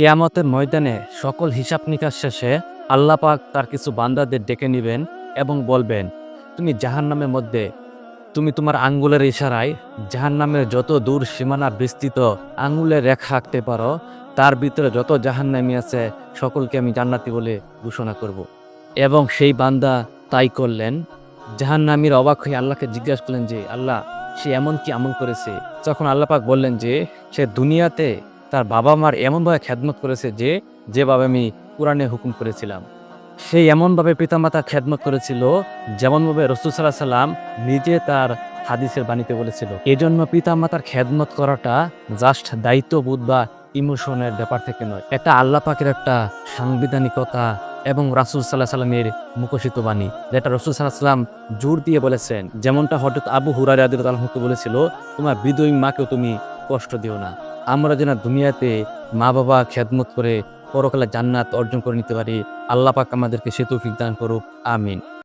কেয়ামতের ময়দানে সকল হিসাব নিকাশ শেষে আল্লাহ পাক তার কিছু বান্দাদের ডেকে নেবেন এবং বলবেন, তুমি জাহান্নামের মধ্যে, তুমি তোমার আঙ্গুলের ইশারায় জাহান্নামের যত দূর সীমানা বিস্তৃত আঙ্গুলের রেখা আঁকতে পারো, তার ভিতরে যত জাহান্নামি আছে সকলকে আমি জান্নাতি বলে ঘোষণা করব। এবং সেই বান্দা তাই করলেন জাহান্নামীর অবাক হয়ে আল্লাহকে জিজ্ঞাসা করলেন যে, আল্লাহ, সে এমন কি আমল করেছে তখন আল্লাহ পাক বললেন যে, সে দুনিয়াতে তার বাবা মার এমনভাবে খেদমত করেছে যে, যেভাবে আমি কোরআনে হুকুম করেছিলাম। সেই এমনভাবে পিতামাতা খেদমত করেছিল, যেমনভাবে রসুল সাল্লাহ সাল্লাম নিজে তার হাদিসের বাণীতে বলেছিল। এজন্য পিতামাতার খেদমত করাটা জাস্ট দায়িত্ববোধ বা ইমোশনের ব্যাপার থেকে নয়। এটা আল্লাহ পাকের একটা সাংবিধানিকতা এবং রাসুল সাল্লাহ সাল্লামের মুখোশিত বাণী, যেটা রসুল সাল্লাহ সাল্লাম জোর দিয়ে বলেছেন। যেমনটা হঠাৎ আবু হুরারে আদির আলহকে বলেছিল, তোমার বিদয়ী মাকেও তুমি কষ্ট দিও না। আমরা যেন দুনিয়াতে মা বাবা খেদমত করে পরকালে জান্নাত অর্জন করে নিতে পারি। আল্লাহ পাক আমাদেরকে সেতু তৌফিক দান করুক। আমিন।